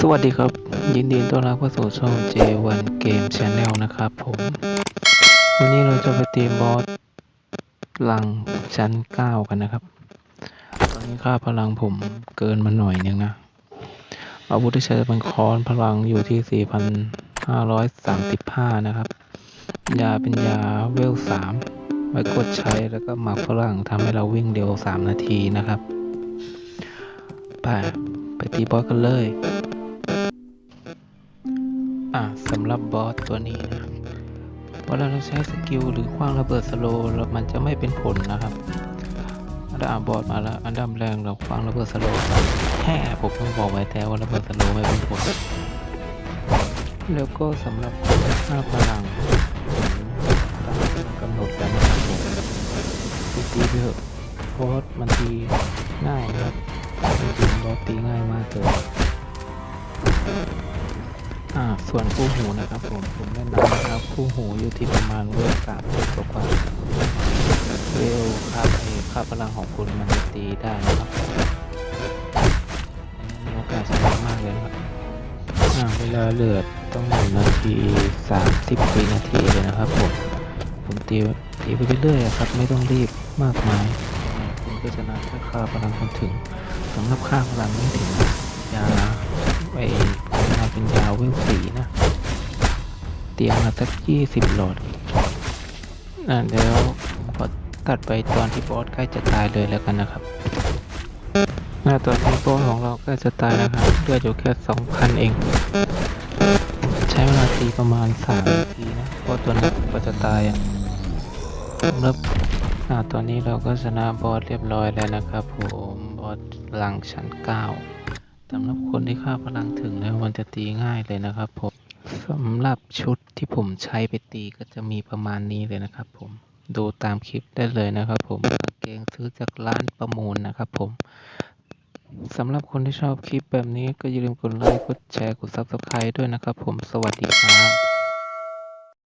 สวัสดีครับ ยินดีต้อนรับเข้าสู่ช่อง J1 Game Channel นะครับผม วันนี้เราจะไปตีบอสลังชั้น 9 กันนะครับ ตอนนี้ค่าพลังผมเกินมาหน่อยนึงนะ อาวุธที่ใช้เป็นค้อนพลังอยู่ที่ 4,535 นะครับ ยาเป็นยาเวล 3 ไว้กดใช้แล้วก็หมักฝรั่งทำให้เราวิ่งเร็ว 3 นาทีนะครับ ไปไปตีบอสกันเลย อะสำหรับบอสตัวนี้นะเวลาเราใช้สกิลหรือคว้างระเบิดสโลว์แล้วมันจะไม่เป็นผลนะครับอันดับบอสมาแล้ว อันดับแรงเราคว้างระเบิดสโลว์แค่ผมเพิ่งบอกไว้แต่ว่าระเบิดสโลว์ไม่เป็นผล แล้วก็สำหรับค่าพลังตามกำหนดแล้วนะครับผมตีไปเถอะบอสมันตีง่ายนะครับจริงบอสตีง่ายมากเลย อ่า ส่วนคู่หูนะครับผม ผมแนะนำนะครับคู่หูอยู่ที่ประมาณเวลสามสิบกว่าๆเวลค่าเอค่าพลังของคุณมันจะตีได้นะครับมีโอกาสชนะมากเลยครับอ่าเวลาเหลือต้องหนึ่งนาทีสามสิบวินาทีเลยนะครับผม ผมตีตีไปเรื่อยๆครับ ไม่ต้องรีบมากมาย คุณก็ชนะแค่ค่าพลังคุณถึงสำหรับค่าพลังไม่ถึง วลสีนะ เตรียมมาสักยี่สิบหลอดอ่าเดี๋ยวขอตัดไปตอนที่บอสใกล้จะตายเลยแล้วกันนะครับอ่าตอนนี้บอสของเราใกล้จะตายแล้วครับเลือดอยู่แค่สองพันเอง ใช้เวลาตีประมาณสามนาทีนะเพราะตัวนี้ก็จะตายอะสำหรับอ่าตอนนี้เราก็ชนะบอสเรียบร้อยแล้วนะครับผมบอสหลังชั้นเก้า สำหรับคนที่ค่าพลังถึงแล้วมันจะตีง่ายเลยนะครับผมสำหรับชุดที่ผมใช้ไปตีก็จะมีประมาณนี้เลยนะครับผมดูตามคลิปได้เลยนะครับผมกางเกงซื้อจากร้านประมูลนะครับผมสำหรับคนที่ชอบคลิปแบบนี้ก็อย่าลืมกดไลค์กดแชร์กด Subscribe ด้วยนะครับผมสวัสดีครับ